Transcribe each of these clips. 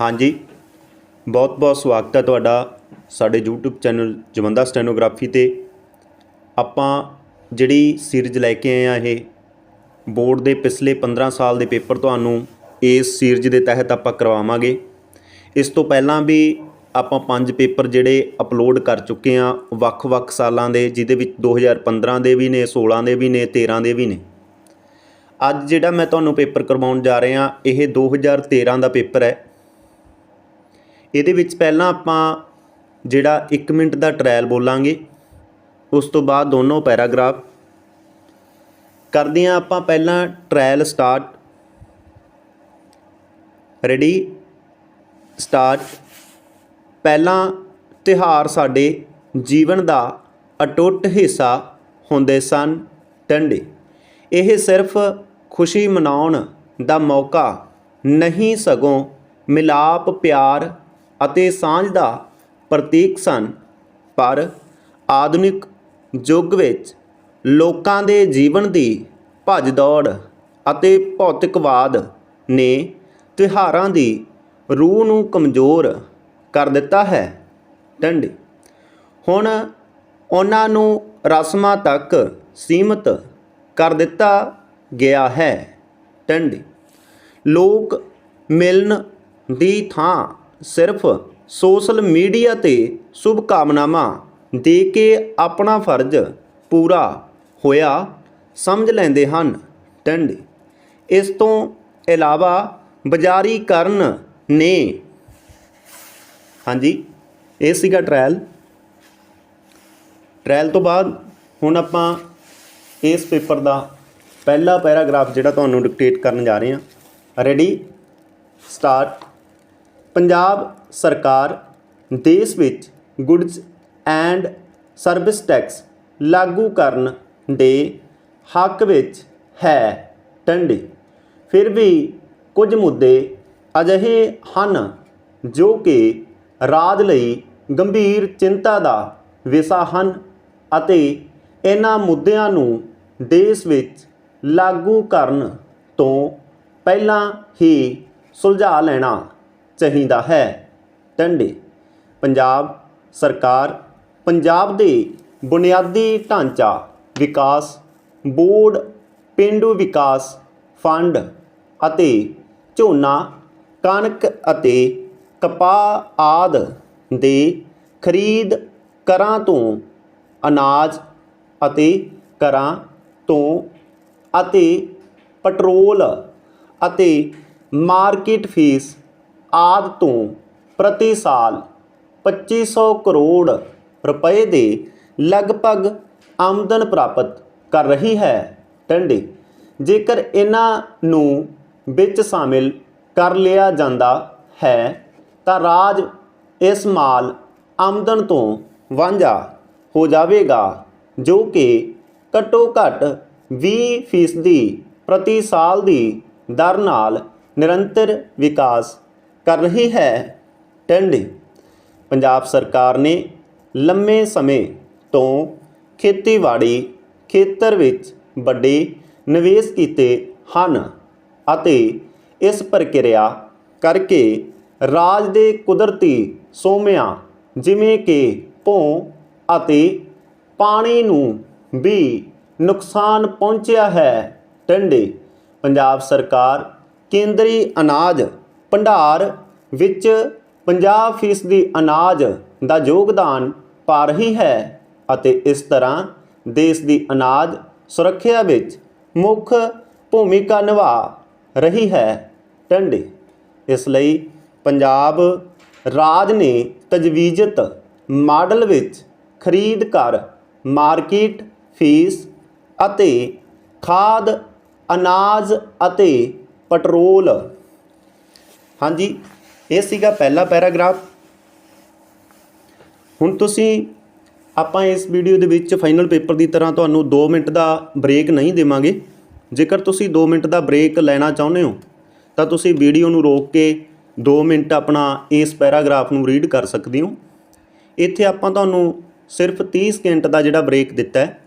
ਹਾਂਜੀ। ਬਹੁਤ ਬਹੁਤ ਸਵਾਗਤ ਹੈ ਤੁਹਾਡਾ ਸਾਡੇ YouTube ਚੈਨਲ ਜਵੰਦਾ ਸਟੈਨੋਗ੍ਰਾਫੀ ਤੇ। ਆਪਾਂ ਜਿਹੜੀ ਸੀਰੀਜ਼ ਲੈ ਕੇ ਆਏ ਆ ਇਹ ਬੋਰਡ ਦੇ ਪਿਛਲੇ 15 ਸਾਲ ਦੇ ਪੇਪਰ ਤੁਹਾਨੂੰ ਇਸ ਸੀਰੀਜ਼ ਦੇ ਤਹਿਤ ਆਪਾਂ ਕਰਵਾਵਾਂਗੇ। ਇਸ ਤੋਂ ਪਹਿਲਾਂ ਵੀ ਆਪਾਂ ਪੰਜ ਪੇਪਰ ਜਿਹੜੇ ਅਪਲੋਡ ਕਰ ਚੁੱਕੇ ਆ ਵੱਖ-ਵੱਖ ਸਾਲਾਂ ਦੇ, ਜਿਹਦੇ ਵਿੱਚ 2015 ਦੇ ਵੀ ਨੇ 16 ਦੇ ਵੀ ਨੇ 13 ਦੇ ਵੀ ਨੇ। ਅੱਜ ਜਿਹੜਾ ਮੈਂ ਤੁਹਾਨੂੰ ਪੇਪਰ ਕਰਵਾਉਣ ਜਾ ਰਿਹਾ, ਇਹ 2013 ਦਾ ਪੇਪਰ ਹੈ। ਇਹਦੇ ਵਿੱਚ ਪਹਿਲਾਂ ਆਪਾਂ ਜਿਹੜਾ 1 ਮਿੰਟ ਦਾ ਟ੍ਰਾਇਲ ਬੋਲਾਂਗੇ, ਉਸ ਤੋਂ ਬਾਅਦ ਦੋਨੋਂ ਪੈਰਾਗ੍ਰਾਫ। ਕਰਦੇ ਹਾਂ ਆਪਾਂ ਪਹਿਲਾਂ ਟ੍ਰਾਇਲ ਸਟਾਰਟ ਰੈਡੀ ਸਟਾਰਟ ਪਹਿਲਾਂ ਤਿਹਾਰ ਸਾਡੇ ਜੀਵਨ ਦਾ ਅਟੁੱਟ ਹਿੱਸਾ ਹੁੰਦੇ ਸਨ ਟੰਡੇ। ਇਹ ਸਿਰਫ ਖੁਸ਼ੀ ਮਨਾਉਣ ਦਾ ਮੌਕਾ ਨਹੀਂ ਸਗੋਂ ਮਿਲਾਪ ਪਿਆਰ ਅਤੇ ਸਾਂਝ ਦਾ ਪ੍ਰਤੀਕ ਸਨ। ਪਰ ਆਧੁਨਿਕ ਯੁੱਗ ਵਿੱਚ ਲੋਕਾਂ ਦੇ ਜੀਵਨ ਦੀ ਭੱਜ ਦੌੜ ਅਤੇ ਭੌਤਿਕਵਾਦ ਨੇ ਤਿਉਹਾਰਾਂ ਦੀ ਰੂਹ ਨੂੰ ਕਮਜ਼ੋਰ ਕਰ ਦਿੱਤਾ ਹੈ। ਟੰਡੇ ਹੁਣ ਉਹਨਾਂ ਨੂੰ ਰਸਮਾਂ ਤੱਕ ਸੀਮਤ ਕਰ ਦਿੱਤਾ ਗਿਆ ਹੈ। ਟੰਡੇ ਲੋਕ ਮਿਲਣ ਦੀ ਥਾਂ ਸਿਰਫ ਸੋਸ਼ਲ ਮੀਡੀਆ ਤੇ ਸ਼ੁਭ ਕਾਮਨਾਵਾਂ ਦੇ ਕੇ ਆਪਣਾ ਫਰਜ਼ ਪੂਰਾ ਹੋਇਆ ਸਮਝ ਲੈਂਦੇ ਹਨ। ਟੰਡੇ, ਇਸ ਤੋਂ ਇਲਾਵਾ ਬਾਜ਼ਾਰੀਕਰਨ ਨੇ ਹਾਂਜੀ, ਇਹ ਸੀਗਾ ਟ੍ਰਾਇਲ ਟ੍ਰਾਇਲ ਤੋਂ ਬਾਅਦ ਹੁਣ ਆਪਾਂ ਇਸ ਪੇਪਰ ਦਾ ਪਹਿਲਾ ਪੈਰਾਗ੍ਰਾਫ ਜਿਹੜਾ ਤੁਹਾਨੂੰ ਡਿਕਟੇਟ ਕਰਨ ਜਾ ਰਹੇ ਹਾਂ। ਰੈਡੀ ਸਟਾਰਟ ਪੰਜਾਬ ਸਰਕਾਰ ਦੇਸ਼ ਵਿੱਚ ਗੁੱਡਸ ਐਂਡ ਸਰਵਿਸ ਟੈਕਸ ਲਾਗੂ ਕਰਨ ਦੇ ਹੱਕ ਵਿੱਚ ਹੈ ਟੰਡੀ। ਫਿਰ ਵੀ ਕੁਝ ਮੁੱਦੇ ਅਜਿਹੇ ਹਨ ਜੋ ਕਿ ਰਾਜ ਲਈ ਗੰਭੀਰ ਚਿੰਤਾ ਦਾ ਵਿਸ਼ਾ ਹਨ ਅਤੇ ਇਹਨਾਂ ਮੁੱਦਿਆਂ ਨੂੰ ਦੇਸ਼ ਵਿੱਚ ਲਾਗੂ ਕਰਨ ਤੋਂ ਪਹਿਲਾਂ ਹੀ ਸੁਲਝਾ ਲੈਣਾ ਚਾਹੀਦਾ ਹੈ। ਟੰਡੇ। ਪੰਜਾਬ ਸਰਕਾਰ, ਪੰਜਾਬ ਦੇ ਬੁਨਿਆਦੀ ਢਾਂਚਾ ਵਿਕਾਸ ਬੋਰਡ, ਪਿੰਡੂ ਵਿਕਾਸ ਫੰਡ ਅਤੇ ਝੋਨਾ, ਕਣਕ ਅਤੇ ਕਪਾਹ ਆਦ ਦੇ ਖਰੀਦ ਕਰਾਂ ਤੋਂ ਅਨਾਜ ਅਤੇ ਕਰਾਂ ਤੋਂ ਅਤੇ ਪੈਟਰੋਲ ਅਤੇ ਮਾਰਕੀਟ ਫੀਸ ਆਦ ਤੋਂ ਪ੍ਰਤੀ ਸਾਲ 2500 ਕਰੋੜ ਰੁਪਏ ਦੇ ਲਗਭਗ ਆਮਦਨ ਪ੍ਰਾਪਤ ਕਰ ਰਹੀ ਹੈ। ਟੰਡੇ, ਜੇਕਰ ਇਹਨਾਂ ਨੂੰ ਵਿੱਚ ਸ਼ਾਮਿਲ ਕਰ ਲਿਆ ਜਾਂਦਾ ਹੈ, ਤਾਂ ਰਾਜ ਇਸ ਮਾਲ ਆਮਦਨ ਤੋਂ ਵਾਂਝਾ ਹੋ ਜਾਵੇਗਾ, ਜੋ ਕਿ ਘੱਟੋ ਘੱਟ 20 ਫੀਸਦੀ ਪ੍ਰਤੀ ਸਾਲ ਦੀ ਦਰ ਨਾਲ ਨਿਰੰਤਰ ਵਿਕਾਸ ਕਰ ਰਹੀ ਹੈ। ਟੰਡੇ ਪੰਜਾਬ ਸਰਕਾਰ ਨੇ ਲੰਮੇ ਸਮੇਂ ਤੋਂ ਖੇਤੀਬਾੜੀ ਖੇਤਰ ਵਿੱਚ ਵੱਡੇ ਨਿਵੇਸ਼ ਕੀਤੇ ਹਨ ਅਤੇ ਇਸ ਪ੍ਰਕਿਰਿਆ ਕਰਕੇ ਰਾਜ ਦੇ ਕੁਦਰਤੀ ਸੋਮਿਆਂ ਜਿਵੇਂ ਕਿ ਭੋਂ ਅਤੇ ਪਾਣੀ ਨੂੰ ਵੀ ਨੁਕਸਾਨ ਪਹੁੰਚਿਆ ਹੈ। ਟੰਡੇ ਪੰਜਾਬ ਸਰਕਾਰ ਕੇਂਦਰੀ ਅਨਾਜ ਭੰਡਾਰ ਵਿੱਚ 50% ਅਨਾਜ ਦਾ ਯੋਗਦਾਨ ਪਾ ਰਹੀ ਹੈ ਅਤੇ ਇਸ ਤਰ੍ਹਾਂ ਦੇਸ਼ ਦੀ ਅਨਾਜ ਸੁਰੱਖਿਆ ਵਿੱਚ ਮੁੱਖ ਭੂਮਿਕਾ ਨਿਭਾ ਰਹੀ ਹੈ। ਟੰਡੇ, ਇਸ ਲਈ ਪੰਜਾਬ ਰਾਜ ਨੇ ਤਜਵੀਜ਼ਤ ਮਾਡਲ ਵਿੱਚ ਖਰੀਦ ਕਰ ਮਾਰਕੀਟ ਫੀਸ ਅਤੇ ਖਾਦ, ਅਨਾਜ ਅਤੇ ਪੈਟਰੋਲ ਹਾਂਜੀ, ਇਹ ਸੀਗਾ ਪਹਿਲਾ ਪੈਰਾਗ੍ਰਾਫ। ਹੁਣ ਤੁਸੀਂ ਆਪਾਂ ਇਸ ਵੀਡੀਓ ਦੇ ਵਿੱਚ ਫਾਈਨਲ ਪੇਪਰ ਦੀ ਤਰ੍ਹਾਂ ਤੁਹਾਨੂੰ 2 ਮਿੰਟ ਦਾ ਬ੍ਰੇਕ ਨਹੀਂ ਦੇਵਾਂਗੇ। ਜੇਕਰ ਤੁਸੀਂ 2 ਮਿੰਟ ਦਾ ਬ੍ਰੇਕ ਲੈਣਾ ਚਾਹੁੰਦੇ ਹੋ, ਤਾਂ ਤੁਸੀਂ ਵੀਡੀਓ ਨੂੰ ਰੋਕ ਕੇ 2 ਮਿੰਟ ਆਪਣਾ ਇਸ ਪੈਰਾਗ੍ਰਾਫ ਨੂੰ ਰੀਡ ਕਰ ਸਕਦੇ ਹੋ। ਇੱਥੇ ਆਪਾਂ ਤੁਹਾਨੂੰ ਸਿਰਫ 30 ਸਕਿੰਟ ਦਾ ਜਿਹੜਾ ਬ੍ਰੇਕ ਦਿੱਤਾ ਹੈ।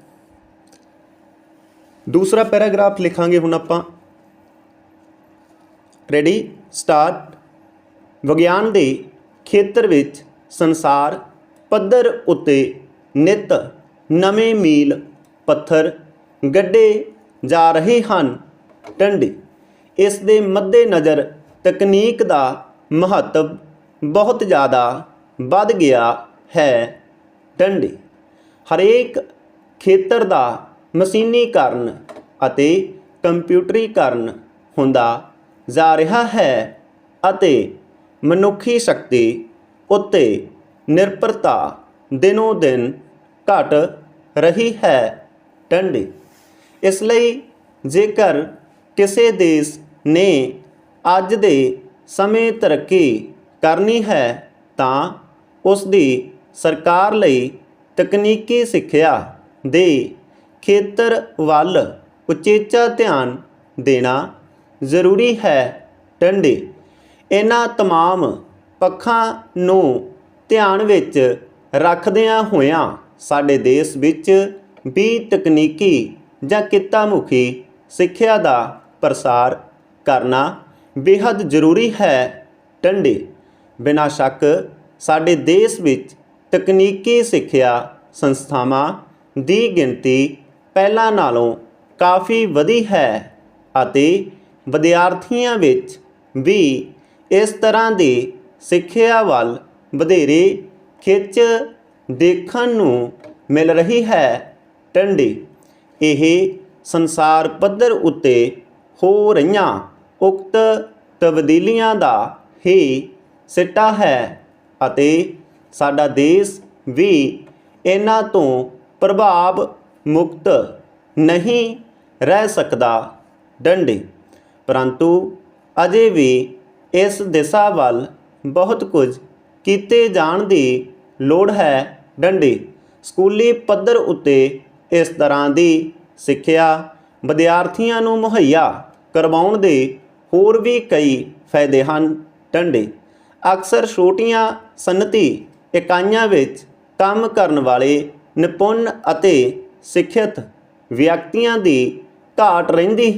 ਦੂਸਰਾ ਪੈਰਾਗ੍ਰਾਫ ਲਿਖਾਂਗੇ ਹੁਣ ਆਪਾਂ। ਰੈਡੀ ਸਟਾਰਟ ਵਿਗਿਆਨ ਦੇ ਖੇਤਰ ਵਿੱਚ ਸੰਸਾਰ ਪੱਧਰ ਉੱਤੇ ਨਿਤ ਨਵੇਂ ਮੀਲ ਪੱਥਰ ਗੱਡੇ ਜਾ ਰਹੇ ਹਨ। ਟੰਡੇ, ਇਸ ਦੇ ਮੱਦੇ ਨਜ਼ਰ ਤਕਨੀਕ ਦਾ ਮਹੱਤਵ ਬਹੁਤ ਜ਼ਿਆਦਾ ਵੱਧ ਗਿਆ ਹੈ। ਡੰਡੇ ਹਰੇਕ ਖੇਤਰ ਦਾ ਮਸ਼ੀਨੀਕਰਨ ਅਤੇ ਕੰਪਿਊਟਰੀਕਰਨ ਹੁੰਦਾ ਜਾ ਰਿਹਾ ਹੈ ਅਤੇ ਮਨੁੱਖੀ ਸ਼ਕਤੀ ਉੱਤੇ ਨਿਰਭਰਤਾ ਦਿਨੋ ਦਿਨ ਘਟ ਰਹੀ ਹੈ। ਟੰਡੇ ਇਸ ਲਈ ਜੇਕਰ ਕਿਸੇ ਦੇਸ਼ ਨੇ ਅੱਜ ਦੇ ਸਮੇਂ ਤਰੱਕੀ ਕਰਨੀ ਹੈ, ਤਾਂ ਉਸ ਦੀ ਸਰਕਾਰ ਲਈ ਤਕਨੀਕੀ ਸਿੱਖਿਆ ਦੇ ਖੇਤਰ ਵੱਲ ਉਚੇਚਾ ਧਿਆਨ ਦੇਣਾ ਜ਼ਰੂਰੀ ਹੈ ਡੰਡੇ। ਇਹਨਾਂ ਤਮਾਮ ਪੱਖਾਂ ਨੂੰ ਧਿਆਨ ਵਿੱਚ ਰੱਖਦਿਆਂ ਹੋਇਆਂ ਸਾਡੇ ਦੇਸ਼ ਵਿੱਚ ਵੀ ਤਕਨੀਕੀ ਜਾਂ ਕਿੱਤਾ ਮੁਖੀ ਸਿੱਖਿਆ ਦਾ ਪ੍ਰਸਾਰ ਕਰਨਾ ਬੇहद ਜ਼ਰੂਰੀ ਹੈ। ਡੰਡੇ ਬਿਨਾਂ ਸ਼ੱਕ ਸਾਡੇ ਦੇਸ਼ ਵਿੱਚ ਤਕਨੀਕੀ ਸਿੱਖਿਆ ਸੰਸਥਾਵਾਂ ਦੀ ਗਿਣਤੀ ਪਹਿਲਾਂ ਨਾਲੋਂ ਕਾਫੀ ਵਧੀ ਹੈ ਅਤੇ ਵਿਦਿਆਰਥੀਆਂ ਵਿੱਚ ਵੀ ਇਸ ਤਰ੍ਹਾਂ ਦੀ ਸਿੱਖਿਆ ਵੱਲ ਵਧੇਰੇ ਖਿੱਚ ਦੇਖਣ ਨੂੰ ਮਿਲ ਰਹੀ ਹੈ ਟੰਡੇ। ਇਹ ਸੰਸਾਰ ਪੱਧਰ ਉੱਤੇ ਹੋ ਰਹੀਆਂ ਉਕਤ ਤਬਦੀਲੀਆਂ ਦਾ ਹੀ ਸਿੱਟਾ ਹੈ ਅਤੇ ਸਾਡਾ ਦੇਸ਼ ਵੀ ਇਹਨਾਂ ਤੋਂ ਪ੍ਰਭਾਵ ਮੁਕਤ ਨਹੀਂ ਰਹਿ ਸਕਦਾ। ਡੰਡੇ ਪਰੰਤੂ ਅਜੇ ਵੀ ਇਸ ਦਿਸ਼ਾ ਵੱਲ ਬਹੁਤ ਕੁਝ ਕੀਤੇ ਜਾਣ ਦੀ ਲੋੜ ਹੈ ਡੰਡੇ। ਸਕੂਲੀ ਪੱਧਰ ਉੱਤੇ ਇਸ ਤਰ੍ਹਾਂ ਦੀ ਸਿੱਖਿਆ ਵਿਦਿਆਰਥੀਆਂ ਨੂੰ ਮੁਹੱਈਆ ਕਰਵਾਉਣ ਦੇ ਹੋਰ ਵੀ ਕਈ ਫਾਇਦੇ ਹਨ ਡੰਡੇ। ਅਕਸਰ ਛੋਟੀਆਂ ਸਨਅਤੀ ਇਕਾਈਆਂ ਵਿੱਚ ਕੰਮ ਕਰਨ ਵਾਲੇ ਨਿਪੁੰਨ ਅਤੇ ਸਿੱਖਿਅਤ ਵਿਅਕਤੀਆਂ ਦੀ ਘਾਟ ਰਹਿੰਦੀ